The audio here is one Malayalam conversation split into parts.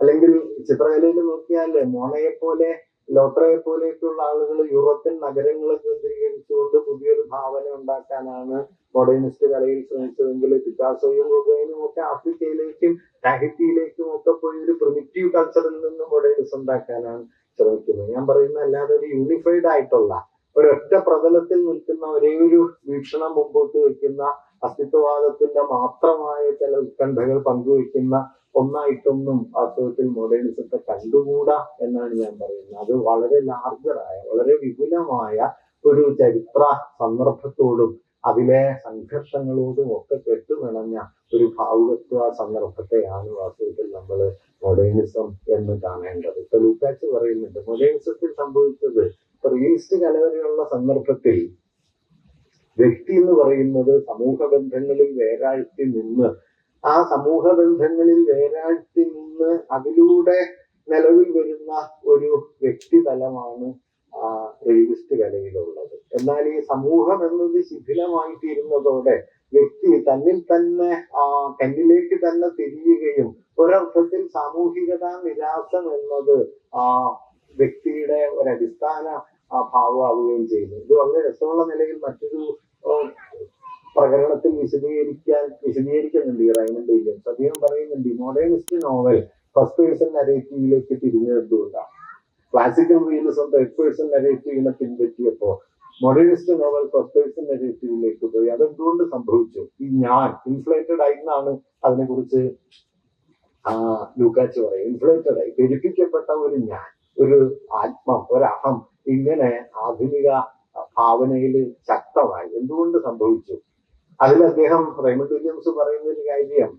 അല്ലെങ്കിൽ ചിത്രകലയിൽ നോക്കിയാൽ മോണയെ പോലെ ലോത്രയെ പോലെയൊക്കെയുള്ള ആളുകൾ യൂറോപ്യൻ നഗരങ്ങളെ കേന്ദ്രീകരിച്ചുകൊണ്ട് പുതിയൊരു ഭാവന ഉണ്ടാക്കാനാണ് മോഡേണിസ്റ്റ് കലയിൽ ശ്രമിച്ചതെങ്കിൽ പിക്കാസോയും റുബൈനും ഒക്കെ ആഫ്രിക്കയിലേക്കും ടാഹിറ്റിയിലേക്കും ഒക്കെ പോയി ഒരു പ്രിമിറ്റീവ് കൾച്ചറിൽ നിന്ന് മോഡേണിസം ഉണ്ടാക്കാനാണ് ശ്രമിക്കുന്നത്. ഞാൻ പറയുന്ന അല്ലാതെ ഒരു യൂണിഫൈഡ് ആയിട്ടുള്ള ഒരൊറ്റ പ്രതലത്തിൽ നിൽക്കുന്ന ഒരേ ഒരു വീക്ഷണം മുമ്പോട്ട് വയ്ക്കുന്ന അസ്തിത്വവാദത്തിന്റെ മാത്രമായ ചില ഉത്കണ്ഠകൾ പങ്കുവയ്ക്കുന്ന ഒന്നായിട്ടൊന്നും വാസ്തവത്തിൽ മോഡേണിസത്തെ കണ്ടുകൂടാ എന്നാണ് ഞാൻ പറയുന്നത്. അത് വളരെ ലാർജറായ വളരെ വിപുലമായ ഒരു ചരിത്ര സന്ദർഭത്തോടും അതിലെ സംഘർഷങ്ങളോടും ഒക്കെ കെട്ടുമിണഞ്ഞ ഒരു ഭാവുകത്വ സന്ദർഭത്തെയാണ് വാസ്തവത്തിൽ നമ്മൾ മോഡേണിസം എന്ന് കാണേണ്ടത്. ഇപ്പൊ ലൂക്കാച്ച് പറയുന്നുണ്ട് മോഡേണിസത്തിൽ സംഭവിച്ചത് റിയലിസ്റ്റ് കലവരെയുള്ള സന്ദർഭത്തിൽ വ്യക്തി എന്ന് പറയുന്നത് സമൂഹ ബന്ധങ്ങളിൽ വേരാഴ്ത്തി നിന്ന് ആ സമൂഹ ബന്ധങ്ങളിൽ വേരാഴ്ത്തി നിന്ന് അതിലൂടെ നിലവിൽ വരുന്ന ഒരു വ്യക്തിതലമാണ് റിയലിസ്റ്റ് കലയിലുള്ളത്. എന്നാൽ ഈ സമൂഹം എന്നത് ശിഥിലമായി തീരുന്നതോടെ വ്യക്തി തന്നിൽ തന്നെ ആ തന്നിലേക്ക് തന്നെ തിരിയുകയും ഒരർത്ഥത്തിൽ സാമൂഹികത നിരാസം എന്നത് ആ വ്യക്തിയുടെ ഒരടിസ്ഥാന ഭാവമാവുകയും ചെയ്യുന്നു. ഇത് വളരെ രസമുള്ള നിലയിൽ മറ്റൊരു ആ, പ്രകടനത്തിൽ വിശദീകരിക്കാൻ വിശദീകരിക്കുന്നുണ്ട് ഈ റൈമണ്ട് വില്യംസ് അദ്ദേഹം പറയുന്നുണ്ട് മോഡേണിസ്റ്റ് നോവൽ ഫസ്റ്റ് പേഴ്സൺ നരേറ്റീവിലേക്ക് തിരിഞ്ഞെടുത്തുകൊണ്ടാണ്. ക്ലാസിക്കൽ റിയലിസം തേർഡ് പേഴ്സൺ നരേറ്റീവിനെ പിൻപറ്റിയപ്പോ മോഡേണിസ്റ്റ് നോവൽ ഫസ്റ്റ് പേഴ്സൺ നരേറ്റീവിലേക്ക് പോയി. അതെന്തുകൊണ്ട് സംഭവിച്ചു? ഈ ഞാൻ ഇൻഫ്ലേറ്റഡ് ആയി എന്നാണ് അതിനെക്കുറിച്ച് ആ ലൂക്കാച്ച് പറയും ഇൻഫ്ലേറ്റഡ് ആയി. പെരുപ്പിക്കപ്പെട്ട ഒരു ഞാൻ ഒരു ആത്മം ഒരഹം ഇങ്ങനെ ആധുനിക ഭാവനയിൽ ശക്തമായി. എന്തുകൊണ്ട് സംഭവിച്ചു? അതിൽ അദ്ദേഹം റൈമണ്ട് വില്യംസ് പറയുന്ന ഒരു കാര്യം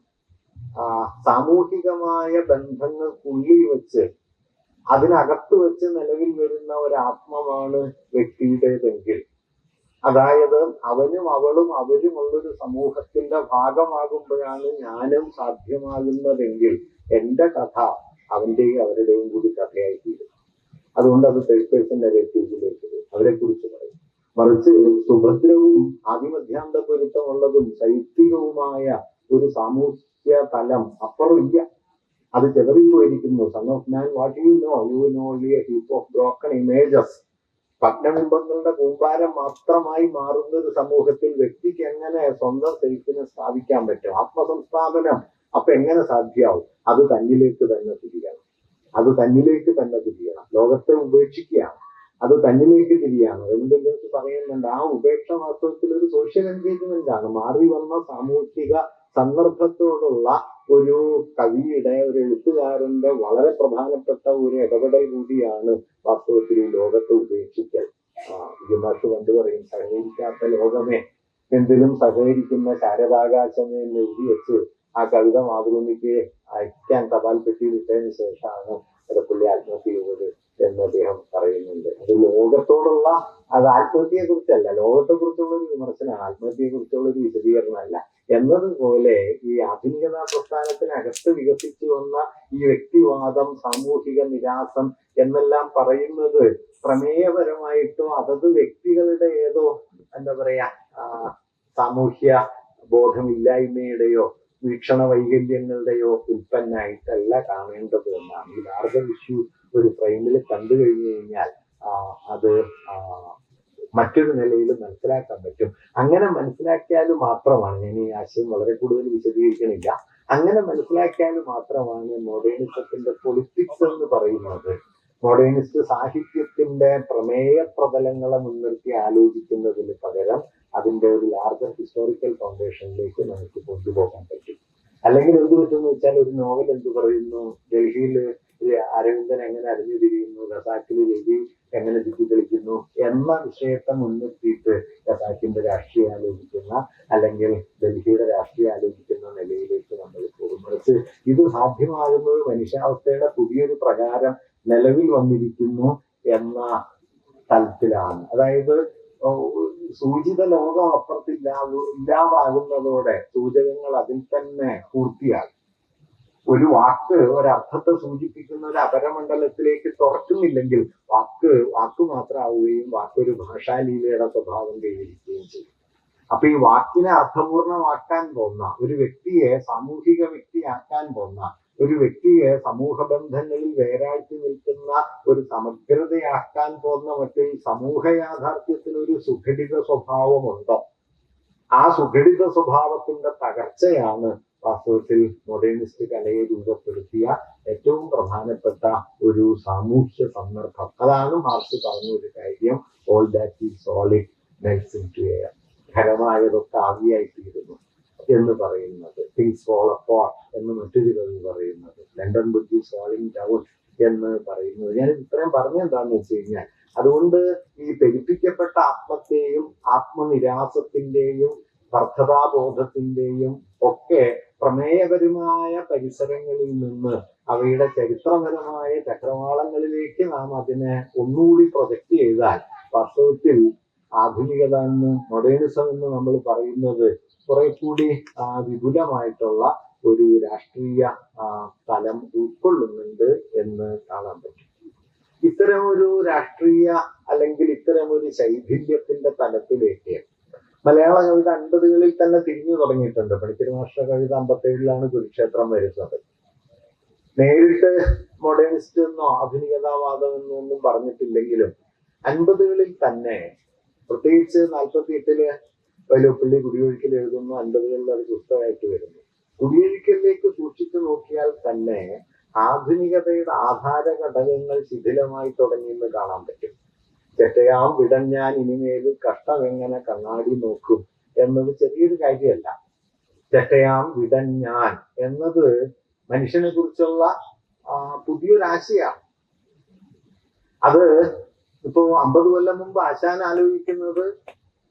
സാമൂഹികമായ ബന്ധങ്ങൾക്കുള്ളിൽ വെച്ച് അതിനകത്ത് വെച്ച് നിലവിൽ വരുന്ന ഒരു ആത്മമാണ് വ്യക്തിയുടേതെങ്കിൽ. അതായത് അവനും അവളും അവരുമുള്ളൊരു സമൂഹത്തിന്റെ ഭാഗമാകുമ്പോഴാണ് ഞാനും സാധ്യമാകുന്നതെങ്കിൽ എന്റെ കഥ അവന്റെയും അവരുടെയും കൂടി കഥയായി തീരും. അതുകൊണ്ട് അത് തേർഡ് പേഴ്സൺ നെഗറ്റീവിലേക്ക് അവരെ കുറിച്ച് പറയും. മറിച്ച് സുഭദ്രവും ആദിമധ്യാന്ത പൊരുത്തമുള്ളതും ശൈത്യവുമായ ഒരു സാമൂഹ്യ തലം അപ്പുറമില്ല. അത് ചെതറിപ്പോയിരിക്കുന്നു. Son of man what you know you know only a heap of broken images ഭഗ്നബിംബങ്ങളുടെ കൂമ്പാരം മാത്രമായി മാറുന്ന ഒരു സമൂഹത്തിൽ വ്യക്തിക്ക് എങ്ങനെ സ്വന്തം സെൽഫിനെ സ്ഥാപിക്കാൻ പറ്റും? ആത്മസംസ്ഥാപനം അപ്പൊ എങ്ങനെ സാധ്യമാവും അത് തന്നിലേക്ക് തന്നെ തിരിയണം. അത് തന്നിലേക്ക് തന്നെ തിരിയണം. ലോകത്തെ ഉപേക്ഷിക്കുകയാണ്. അത് തന്നിലേക്ക് തിരിയാണ് റെമിഡൻസ് പറയുന്നുണ്ട് ആ ഉപേക്ഷ വാസ്തവത്തിൽ ഒരു സോഷ്യൽ എൻഗേജ്മെന്റ് ആണ്. മാറി വന്ന സാമൂഹിക സന്ദർഭത്തോടുള്ള ഒരു കവിയുടെ ഒരു എഴുത്തുകാരന്റെ വളരെ പ്രധാനപ്പെട്ട ഒരു ഇടപെടൽ കൂടിയാണ് വാസ്തവത്തിൽ ഈ ലോകത്തെ ഉപേക്ഷിക്കൽ. ആ വിജയമാഷ് പണ്ട് പറയും സഹകരിക്കാത്ത ലോകമേ. എന്തിലും സഹകരിക്കുന്ന ശാരദാകാശമേ എന്ന് എഴുതി വെച്ച് ആ കവിത മാതൃഭൂമിക്ക് അയക്കാൻ തപാൽ പെട്ടി വിട്ടതിന് ശേഷമാണ് ഇടപ്പള്ളി ആത്മഹത്യ ചെയ്തത്. എന്ന് അദ്ദേഹം പറയുന്നുണ്ട്. അത് ലോകത്തോടുള്ള അത് ആത്മഹത്യയെ കുറിച്ചല്ല ലോകത്തെ കുറിച്ചുള്ള ഒരു വിമർശനമാണ് ആത്മഹത്യയെ കുറിച്ചുള്ള ഒരു വിശദീകരണമല്ല എന്നതുപോലെ ഈ ആധുനികതാ പ്രസ്ഥാനത്തിനകത്ത് വികസിച്ചു വന്ന ഈ വ്യക്തിവാദം സാമൂഹിക നിരാസം എന്നെല്ലാം പറയുന്നത് പ്രമേയപരമായിട്ടോ അതത് വ്യക്തികളുടെ ഏതോ എന്താ പറയാ സാമൂഹ്യ ബോധമില്ലായ്മയുടെയോ വീക്ഷണ വൈകല്യങ്ങളുടെയോ ഉൽപ്പന്നമായിട്ടല്ല കാണേണ്ടത് എന്നാണ്. ഈ ലാർജർ ഇഷ്യൂ ഒരു ഫ്രെയിമിൽ കണ്ടു കഴിഞ്ഞു കഴിഞ്ഞാൽ അത് മറ്റൊരു നിലയിൽ മനസ്സിലാക്കാൻ പറ്റും. അങ്ങനെ മനസ്സിലാക്കിയാൽ മാത്രമാണ് ഞാൻ ഈ ആശയം വളരെ കൂടുതൽ വിശദീകരിക്കണില്ല. അങ്ങനെ മനസ്സിലാക്കിയാൽ മാത്രമാണ് മോഡേണിസത്തിന്റെ പൊളിറ്റിക്സ് എന്ന് പറയുന്നത്. മോഡേണിസ്റ്റ് സാഹിത്യത്തിന്റെ പ്രമേയ പ്രതലങ്ങളെ മുൻനിർത്തി ആലോചിക്കുന്നതിന് പകരം അതിന്റെ ഒരു ലാർജർ ഹിസ്റ്റോറിക്കൽ ഫൗണ്ടേഷനിലേക്ക് നമുക്ക് കൊണ്ടുപോകാൻ പറ്റും. അല്ലെങ്കിൽ എന്ത് പറ്റുമെന്ന് വെച്ചാൽ ഒരു നോവൽ എന്ത് പറയുന്നു? ഡൽഹിയിൽ അരവിന്ദൻ എങ്ങനെ അരഞ്ഞു തിരിയുന്നു ഖസാക്കിൽ രവി എങ്ങനെ ചുറ്റിക്കളിക്കുന്നു എന്ന വിഷയത്തെ മുൻനിർത്തിയിട്ട് ഖസാക്കിന്റെ രാഷ്ട്രീയം ആലോചിക്കുന്ന അല്ലെങ്കിൽ ഡൽഹിയുടെ രാഷ്ട്രീയം ആലോചിക്കുന്ന നിലയിലേക്ക് നമ്മൾ പോകും മറിച്ച് ഇത് സാധ്യമാകുന്നത് മനുഷ്യാവസ്ഥയുടെ പുതിയൊരു പ്രകാരം നിലവിൽ വന്നിരിക്കുന്നു എന്ന തലത്തിലാണ്. അതായത് സൂചിത ലോകം അപ്പുറത്തില്ലാ ഇല്ലാതാകുന്നതോടെ സൂചകങ്ങൾ അതിൽ തന്നെ പൂർത്തിയാകും. ഒരു വാക്ക് ഒരർത്ഥത്തെ സൂചിപ്പിക്കുന്ന ഒരു അപരമണ്ഡലത്തിലേക്ക് തുറക്കുന്നില്ലെങ്കിൽ വാക്ക് വാക്ക് മാത്രമാവുകയും വാക്കൊരു ഭാഷാലീലയുടെ സ്വഭാവം കൈവരിക്കുകയും ചെയ്യും. അപ്പൊ ഈ വാക്കിനെ അർത്ഥപൂർണമാക്കാൻ പോന്ന ഒരു വ്യക്തിയെ സാമൂഹിക വ്യക്തിയാക്കാൻ പോന്ന ഒരു വ്യക്തിയെ സമൂഹ ബന്ധങ്ങളിൽ വേരാഴ്ത്തി നിൽക്കുന്ന ഒരു സമഗ്രതയാക്കാൻ പോകുന്ന മറ്റിൽ സമൂഹ യാഥാർത്ഥ്യത്തിൽ ഒരു സുഘടിത സ്വഭാവമുണ്ടോ? ആ സുഘടിത സ്വഭാവത്തിന്റെ തകർച്ചയാണ് വാസ്തവത്തിൽ മോഡേണിസ്റ്റ് കലയെ രൂപപ്പെടുത്തിയ ഏറ്റവും പ്രധാനപ്പെട്ട ഒരു സാമൂഹ്യ സന്ദർഭം. അതാണ് മാർക്സ് പറഞ്ഞ ഒരു കാര്യം all that is solid melts into air ഖരമായതൊക്കെ ആവിയായി തീരുന്നു എന്ന് പറയുന്നത്. തിങ്സ് ഫോൾ അപ്പോൾ എന്ന് മറ്റൊരു കവി പറയുന്നത്. ലണ്ടൻ ബ്രിഡ്ജ് സോളിങ് ഡൗൺ എന്ന് പറയുന്നത്. ഞാൻ ഇത്രയും പറഞ്ഞെന്താന്ന് വെച്ച് കഴിഞ്ഞാൽ അതുകൊണ്ട് ഈ പെരുപ്പിക്കപ്പെട്ട ആത്മത്തെയും ആത്മനിരാസത്തിന്റെയും വർദ്ധതാബോധത്തിന്റെയും ഒക്കെ പ്രമേയപരമായ പരിസരങ്ങളിൽ നിന്ന് അവയുടെ ചരിത്രപരമായ ചക്രവാളങ്ങളിലേക്ക് നാം അതിനെ ഒന്നുകൂടി പ്രൊജക്ട് ചെയ്താൽ വാസ്തവത്തിൽ ആധുനികത എന്ന് മൊഡേണിസം എന്ന് നമ്മൾ പറയുന്നത് കുറെ കൂടി വിപുലമായിട്ടുള്ള ഒരു രാഷ്ട്രീയ തലം ഉൾക്കൊള്ളുന്നുണ്ട് എന്ന് കാണാൻ പറ്റും. ഇത്തരം ഒരു രാഷ്ട്രീയ അല്ലെങ്കിൽ ഇത്തരം ഒരു ശൈഥില്യത്തിന്റെ തലത്തിലേക്ക് മലയാള കവിത അൻപതുകളിൽ തന്നെ തിരിഞ്ഞു തുടങ്ങിയിട്ടുണ്ട്. പണിക്കര് മാഷ കവിത അമ്പത്തേഴിലാണ് കുരുക്ഷേത്രം വരുന്നത്. നേരിട്ട് മോഡേണിസ്റ്റ് എന്നോ ആധുനികതാവാദം എന്നോ ഒന്നും പറഞ്ഞിട്ടില്ലെങ്കിലും അൻപതുകളിൽ തന്നെ പ്രത്യേകിച്ച് നാൽപ്പത്തി എട്ടിൽ വലുപ്പള്ളി കുടിയൊഴിക്കൽ എഴുതുന്നു അൻപതുകളിൽ അത് പുസ്തകമായിട്ട് വരുന്നു. കുടിയൊഴിക്കലിലേക്ക് സൂക്ഷിച്ചു നോക്കിയാൽ തന്നെ ആധുനികതയുടെ ആധാര ഘടകങ്ങൾ ശിഥിലമായി തുടങ്ങിയെന്ന് കാണാൻ പറ്റും. ചെറ്റയാം വിടഞ്ഞാൻ ഇനിമേലും കഷ്ടം എങ്ങനെ കണ്ണാടി നോക്കും എന്നത് ചെറിയൊരു കാര്യമല്ല. ചെറ്റയാം വിടഞ്ഞാൻ എന്നത് മനുഷ്യനെ കുറിച്ചുള്ള പുതിയൊരാശയാണ് അത് ഇപ്പോ അമ്പത് കൊല്ലം മുമ്പ് ആശാൻ ആലോചിക്കുന്നത്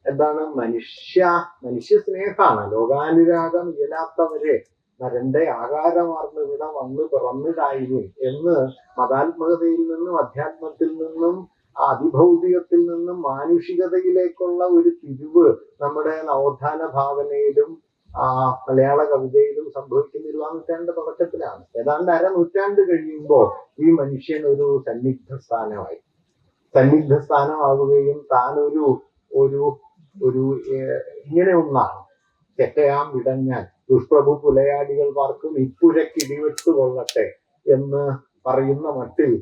എന്താണ്? മനുഷ്യ മനുഷ്യ സ്നേഹമാണ് ലോകാനുരാഗം ഇയലാത്തവരെ നരന്റെ ആകാരമാർന്ന് ഇവിടെ വന്ന് പിറന്നിടായിരുന്നു എന്ന് മതാത്മകതയിൽ നിന്നും അധ്യാത്മത്തിൽ നിന്നും അതിഭൗതികത്തിൽ നിന്നും മാനുഷികതയിലേക്കുള്ള ഒരു തിരിവ് നമ്മുടെ നവോത്ഥാന ഭാവനയിലും ആ മലയാള കവിതയിലും സംഭവിക്കുന്ന ഇരുപതാം നൂറ്റാണ്ട് തുടക്കത്തിലാണ്. ഏതാണ്ട് അരനൂറ്റാണ്ട് കഴിയുമ്പോൾ ഈ മനുഷ്യൻ ഒരു സന്നിഗ്ധ സ്ഥാനമായി. സന്നിഗ്ധ സ്ഥാനമാവുകയും താനൊരു ഒരു ഒരു ഇങ്ങനെ ഒന്നാണ്. ചെറ്റയാം വിടഞ്ഞാൽ ദുഷ്പ്രഭു പുലയാടികൾ പാർക്കും ഇപ്പുഴക്കിടിവെട്ട് കൊള്ളട്ടെ എന്ന് പറയുന്ന മട്ടിൽ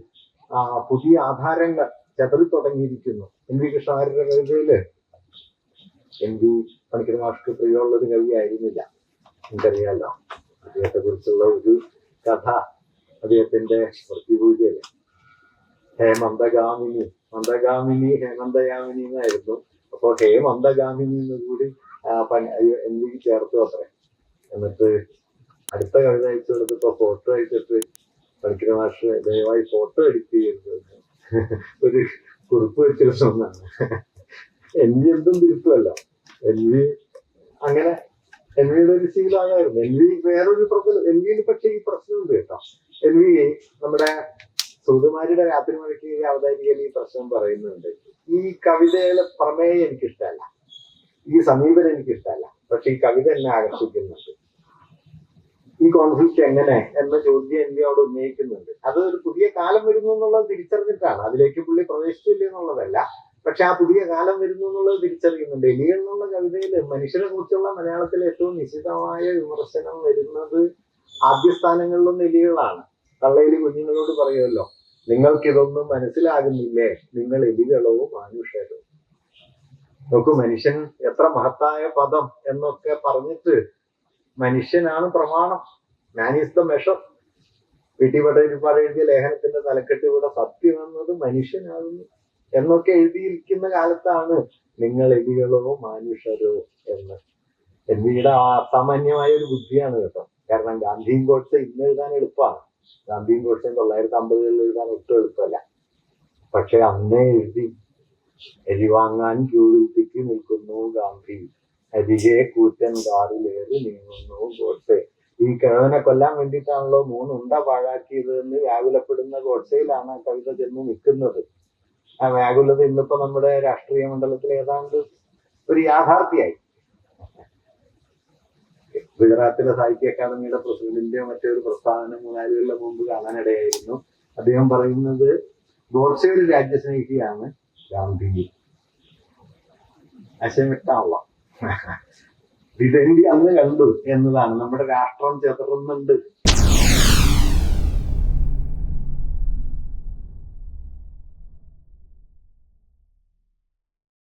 ആ, പുതിയ ആധാരങ്ങൾ ചെതറി തുടങ്ങിയിരിക്കുന്നു. എൻ വി കൃഷ്ണവാര്യരുടെ കവിതയിൽ? എൻ വി പണിക്കർ മാഷ്ക്ക് പ്രിയമുള്ള ഒരു കവിയായിരുന്നില്ല. എനിക്കറിയാലോ അദ്ദേഹത്തെ കുറിച്ചുള്ള ഒരു കഥ അദ്ദേഹത്തിന്റെ പ്രതിപൂജയിൽ ഹേമന്തഗാമിനി മന്ദഗാമിനി ഹേമന്തഗാമിനി എന്നായിരുന്നു. അപ്പൊ ഹേമന്തഗാമിനി എന്ന് കൂടി എൻ വി ചേർത്തു അത്രേ. എന്നിട്ട് അടുത്ത കവിത അയച്ചു കൊടുത്തപ്പോ ഫോട്ടോ അയച്ചിട്ട് പണിക്കര മാഷ് ദയവായി ഫോട്ടോ എഡിറ്റ് ചെയ്യരുത് ഒരു കുറിപ്പ് വെച്ചിരുന്നതാണ് എൻ വി എന്തും തിരുത്തുമല്ല എൻ വി അങ്ങനെ എൻ വിയുടെ ഒരു ശീലമായിരുന്നു എൻ വി വേറൊരു പ്രശ്നം എൻ വിയിൽ പക്ഷേ ഈ പ്രശ്നമുണ്ട് കേട്ടോ. എൻ വി നമ്മുടെ സൂതുമാരിയുടെ രാത്രി മഴയ്ക്ക് അവതാരികയിൽ ഈ പ്രശ്നം പറയുന്നുണ്ട്. ഈ കവിതയിലെ പ്രമേയം എനിക്കിഷ്ടമല്ല. ഈ സമീപനം എനിക്കിഷ്ടമല്ല. പക്ഷെ ഈ കവിത എന്നെ ആകർഷിക്കുന്നുണ്ട്. ഈ കോൺഫ്ലിക്റ്റ് എങ്ങനെ? എന്ന ചോദ്യം എന്നെ അവിടെ ഉന്നയിക്കുന്നുണ്ട്. അത് ഒരു പുതിയ കാലം വരുന്നു എന്നുള്ളത് തിരിച്ചറിഞ്ഞിട്ടാണ്. അതിലേക്ക് പുള്ളി പ്രവേശിച്ചില്ല എന്നുള്ളതല്ല. പക്ഷെ ആ പുതിയ കാലം വരുന്നു എന്നുള്ളത് തിരിച്ചറിയുന്നുണ്ട്. ഇനി എന്നുള്ള കവിതയിൽ മനുഷ്യനെ കുറിച്ചുള്ള മലയാളത്തിലെ ഏറ്റവും നിശിതമായ വിമർശനം വരുന്നത് ആദ്യ സ്ഥാനങ്ങളിലൊന്നും എലികളാണ്. തള്ളയിൽ കുഞ്ഞുങ്ങളോട് പറയുമല്ലോ നിങ്ങൾക്കിതൊന്നും മനസ്സിലാകുന്നില്ലേ? നിങ്ങൾ എലികളോ മാനുഷരോ നോക്കൂ മനുഷ്യൻ എത്ര മഹത്തായ പദം എന്നൊക്കെ പറഞ്ഞിട്ട് മനുഷ്യനാണ് പ്രമാണം. Man is the measure Patteripad എഴുതിയ ലേഖനത്തിന്റെ തലക്കെട്ട് ഇവിടെ സത്യം എന്നത് മനുഷ്യനാകുന്നു. എന്നൊക്കെ എഴുതിയിരിക്കുന്ന കാലത്താണ് നിങ്ങൾ എലികളോ മനുഷ്യരോ എന്ന്. എന്നിയുടെ അസാമാന്യമായ ഒരു ബുദ്ധിയാണ് കേട്ടോ. കാരണം ഗാന്ധിയും ഗോഡ്സെ ഇന്ന് എഴുതാൻ എളുപ്പമാണ്. ഗാന്ധിയും ഗോഡ്സെയും തൊള്ളായിരത്തി അമ്പതുകളിൽ എഴുതാൻ ഒട്ടും എളുപ്പമല്ല. പക്ഷെ അന്നേ എഴുതി എലി വാങ്ങാൻ ക്യൂവിൽ നിൽക്കുന്നു ഗാന്ധി. അരികെ കൂറ്റൻ കാറിലേറി നീങ്ങുന്നു. ഗോഡ്സെ. ഈ കിഴവനെ കൊല്ലാൻ വേണ്ടിയിട്ടാണല്ലോ മൂന്ന് ഉണ്ട പാഴാക്കിയത് എന്ന് വ്യാകുലപ്പെടുന്ന ഗോഡ്സയിലാണ് ആ കവിത ചെന്ന് നിൽക്കുന്നത്. ആ വ്യാകുലത ഇന്നിപ്പോ നമ്മുടെ രാഷ്ട്രീയ മണ്ഡലത്തിൽ ഏതാണ്ട് ഒരു യാഥാർത്ഥ്യമായി ഗുജറാത്തിലെ സാഹിത്യ അക്കാദമിയുടെ പ്രസിഡന്റിന്റെ മറ്റൊരു പ്രസ്താവന മൂന്നാൽ കൊല്ലം മുമ്പ് കാണാനിടയായിരുന്നു. അദ്ദേഹം പറയുന്നത് ഗോഡ്സെ ഒരു രാജ്യസ്നേഹിയാണ് ഗാന്ധി ആശയം വിധേന്തി അന്ന് കണ്ടു. എന്നതാണ്. നമ്മുടെ രാഷ്ട്രം ചെതറുന്നുണ്ട്